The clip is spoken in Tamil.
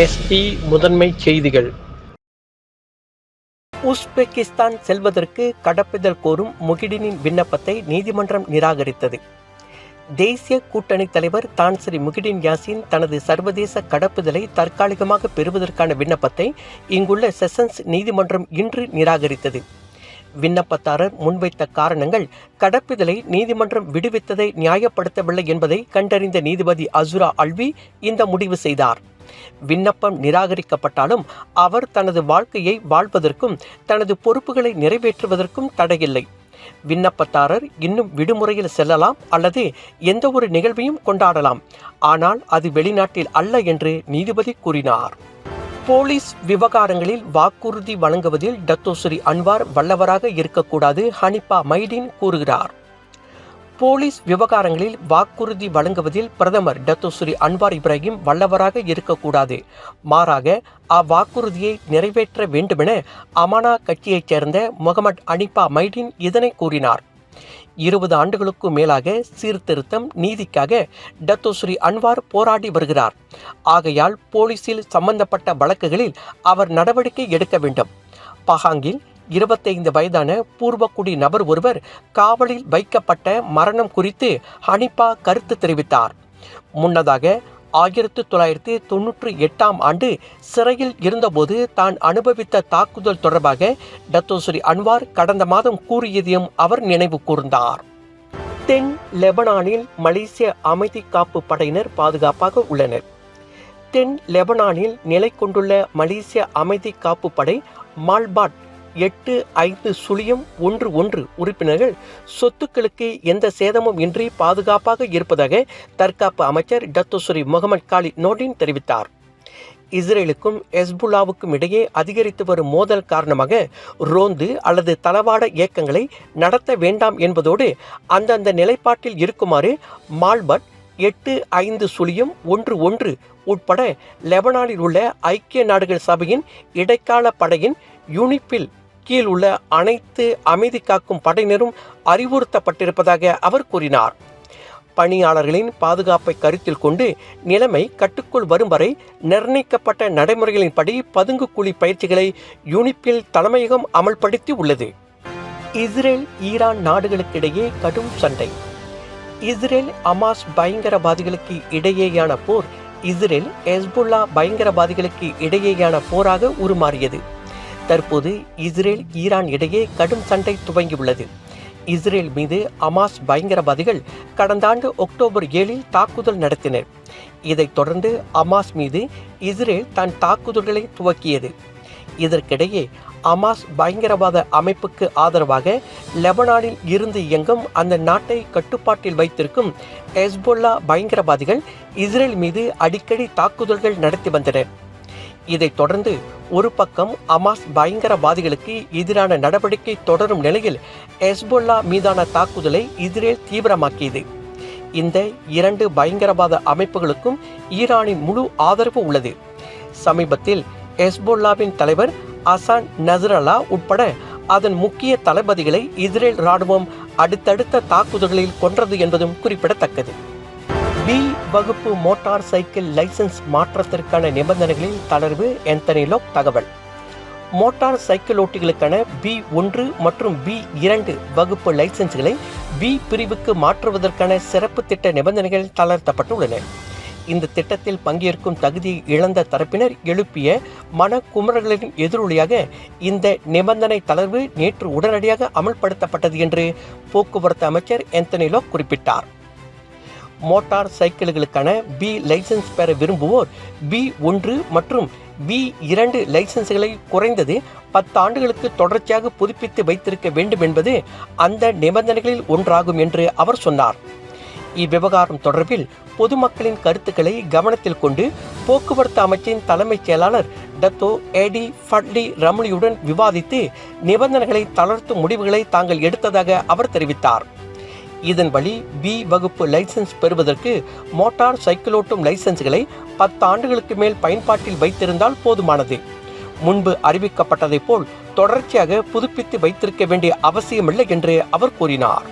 எஸ்பி முதன்மை செய்திகள். உஸ்பெகிஸ்தான் செல்வதற்கு கடப்பிதழ் கோரும் முகிடினின் விண்ணப்பத்தை நீதிமன்றம் நிராகரித்தது. தேசிய கூட்டணி தலைவர் தான்சரி முகிடின் யாசின் தனது சர்வதேச கடப்புதலை தற்காலிகமாக பெறுவதற்கான விண்ணப்பத்தை இங்குள்ள செஷன்ஸ் நீதிமன்றம் இன்று நிராகரித்தது. விண்ணப்பதாரர் முன்வைத்த காரணங்கள் கடப்பிதழை நீதிமன்றம் விடுவித்ததை நியாயப்படுத்தவில்லை என்பதை கண்டறிந்த நீதிபதி அசுரா அல்வி இந்த முடிவு செய்தார். விண்ணப்பம் நிராகரிக்கப்பட்டாலும் அவர் தனது வாழ்க்கையை வாழ்வதற்கும் தனது பொறுப்புகளை நிறைவேற்றுவதற்கும் தடையில்லை. விண்ணப்பதாரர் இன்னும் விடுமுறையில் செல்லலாம் அல்லது எந்த ஒரு நிகழ்வையும் கொண்டாடலாம். ஆனால் அது வெளிநாட்டில் அல்ல என்று நீதிபதி கூறினார். போலீஸ் விவகாரங்களில் வாக்குறுதி வழங்குவதில் டத்தோஸ்ரீ அன்வார் வல்லவராக இருக்கக்கூடாது ஹனிபா மைடின் கூறுகிறார். போலீஸ் விவகாரங்களில் வாக்குறுதி வழங்குவதில் பிரதமர் டத்தோஸ்ரீ அன்வார் இப்ராஹிம் வல்லவராக இருக்கக்கூடாது. மாறாக அவ்வாக்குறுதியை நிறைவேற்ற வேண்டுமென அமானா கட்சியைச் சேர்ந்த முகமது அனிபா மைடின் இதனை கூறினார். இருபது ஆண்டுகளுக்கும் மேலாக சீர்திருத்தம் நீதிக்காக டத்தோஸ்ரீ அன்வார் போராடி வருகிறார். ஆகையால் போலீசில் சம்பந்தப்பட்ட வழக்குகளில் அவர் நடவடிக்கை எடுக்க வேண்டும். பஹாங்கில் இருபத்தைந்து வயதான பூர்வக்குடி நபர் ஒருவர் காவலில் வைக்கப்பட்ட மரணம் குறித்து ஹனிபா கருத்து தெரிவித்தார். முன்னதாக ஆயிரத்து தொள்ளாயிரத்தி தொன்னூற்றி எட்டாம் ஆண்டு சிறையில் இருந்தபோது தான் அனுபவித்த தாக்குதல் தொடர்பாக டத்தோஸ்ரீ அன்வார் கடந்த மாதம் கூறியதையும் அவர் நினைவு கூர்ந்தார். தென் லெபனானில் மலேசிய அமைதி காப்பு படையினர் பாதுகாப்பாக உள்ளனர். தென் லெபனானில் நிலை கொண்டுள்ள மலேசிய அமைதி காப்பு படை மால்பாட் எட்டு ஐந்து சுழியம் ஒன்று ஒன்று உறுப்பினர்கள் சொத்துக்களுக்கு எந்த சேதமும் இன்றி பாதுகாப்பாக இருப்பதாக தற்காப்பு அமைச்சர் டத்தோசுரி முகமது காலி நோடின் தெரிவித்தார். இஸ்ரேலுக்கும் எஸ்புல்லாவுக்கும் இடையே அதிகரித்து வரும் மோதல் காரணமாக ரோந்து அல்லது தளவாட இயக்கங்களை நடத்த வேண்டாம் என்பதோடு அந்தந்த நிலைப்பாட்டில் இருக்குமாறு மால்பட் எட்டு ஐந்து சுழியம் ஒன்று ஒன்று உட்பட லெபனானில் உள்ள ஐக்கிய நாடுகள் சபையின் இடைக்கால படையின் யூனிப்பில் கீழ் உள்ள அனைத்து அமைதி காக்கும் படையினரும் அறிவுறுத்தப்பட்டிருப்பதாக அவர் கூறினார். பணியாளர்களின் பாதுகாப்பை கருத்தில் கொண்டு நிலைமை கட்டுக்குள் வரும் வரை நிர்ணயிக்கப்பட்ட நடைமுறைகளின்படி பதுங்கு குழி பயிற்சிகளை யூனிப்பில் தலைமையகம் அமல்படுத்தி உள்ளது. இஸ்ரேல் ஈரான் நாடுகளுக்கிடையே கடும் சண்டை. இஸ்ரேல் அமாஸ் பயங்கரவாதிகளுக்கு இடையேயான போர் இஸ்ரேல் எஸ்புல்லா பயங்கரவாதிகளுக்கு இடையேயான போராக உருமாறியது. தற்போது இஸ்ரேல் ஈரான் இடையே கடும் சண்டை துவங்கியுள்ளது. இஸ்ரேல் மீது அமாஸ் பயங்கரவாதிகள் கடந்த ஆண்டு அக்டோபர் ஏழில் தாக்குதல் நடத்தினர். இதைத் தொடர்ந்து அமாஸ் மீது இஸ்ரேல் தன் தாக்குதல்களை துவக்கியது. இதற்கிடையே அமாஸ் பயங்கரவாத அமைப்புக்கு ஆதரவாக லெபனானில் இருந்து இயங்கும் அந்த நாட்டை கட்டுப்பாட்டில் வைத்திருக்கும் ஹெஸ்போல்லா பயங்கரவாதிகள் இஸ்ரேல் மீது அடிக்கடி தாக்குதல்கள் நடத்தி வந்தனர். இதைத் தொடர்ந்து ஒரு பக்கம் அமாஸ் பயங்கரவாதிகளுக்கு எதிரான நடவடிக்கை தொடரும் நிலையில் எஸ்போல்லா மீதான தாக்குதலை இஸ்ரேல் தீவிரமாக்கியது. இந்த இரண்டு பயங்கரவாத அமைப்புகளுக்கும் ஈரானின் முழு ஆதரவு உள்ளது. சமீபத்தில் எஸ்போல்லாவின் தலைவர் அசான் நசரலா உட்பட அதன் முக்கிய தளபதிகளை இஸ்ரேல் ராணுவம் அடுத்தடுத்த தாக்குதல்களில் கொன்றது என்பதும் குறிப்பிடத்தக்கது. பி வகுப்பு மோட்டார் சைக்கிள் லைசன்ஸ் மாற்றத்திற்கான நிபந்தனைகளில் தளர்வு என்தனிலோக் தகவல். மோட்டார் சைக்கிள் ஓட்டிகளுக்கான பி ஒன்று மற்றும் பி இரண்டு வகுப்பு லைசன்ஸ்களை பி பிரிவுக்கு மாற்றுவதற்கான சிறப்பு திட்ட நிபந்தனைகள் தளர்த்தப்பட்டுள்ளன. இந்த திட்டத்தில் பங்கேற்கும் தகுதியை இழந்த தரப்பினர் எழுப்பிய மனக்குமரர்களின் எதிரொலியாக இந்த நிபந்தனை தளர்வு நேற்று உடனடியாக அமல்படுத்தப்பட்டது என்று போக்குவரத்து அமைச்சர் எந்தனிலோ குறிப்பிட்டார். மோட்டார் சைக்கிள்களுக்கான பி லைசன்ஸ் பெற விரும்புவோர் பி ஒன்று மற்றும் பி இரண்டு லைசன்ஸ்களை குறைந்தது பத்து ஆண்டுகளுக்கு தொடர்ச்சியாக புதுப்பித்து வைத்திருக்க வேண்டும் என்பது அந்த நிபந்தனைகளில் ஒன்றாகும் என்று அவர் சொன்னார். இவ்விவகாரம் தொடர்பில் பொதுமக்களின் கருத்துக்களை கவனத்தில் கொண்டு போக்குவரத்து அமைச்சின் தலைமைச் செயலாளர் டத்தோ ஏடி ஃபட்லி ரமணியுடன் விவாதித்து நிபந்தனைகளை தளர்த்தும் முடிவுகளை தாங்கள் எடுத்ததாக அவர் தெரிவித்தார். இதன் வழி பி வகுப்பு லைசன்ஸ் பெறுவதற்கு மோட்டார் சைக்கிளோட்டும் லைசன்ஸ்களை பத்து ஆண்டுகளுக்கு மேல் பயன்பாட்டில் வைத்திருந்தால் போதுமானது. முன்பு அறிவிக்கப்பட்டதைப் போல் தொடர்ச்சியாக புதுப்பித்து வைத்திருக்க வேண்டிய அவசியமில்லை என்று அவர் கூறினார்.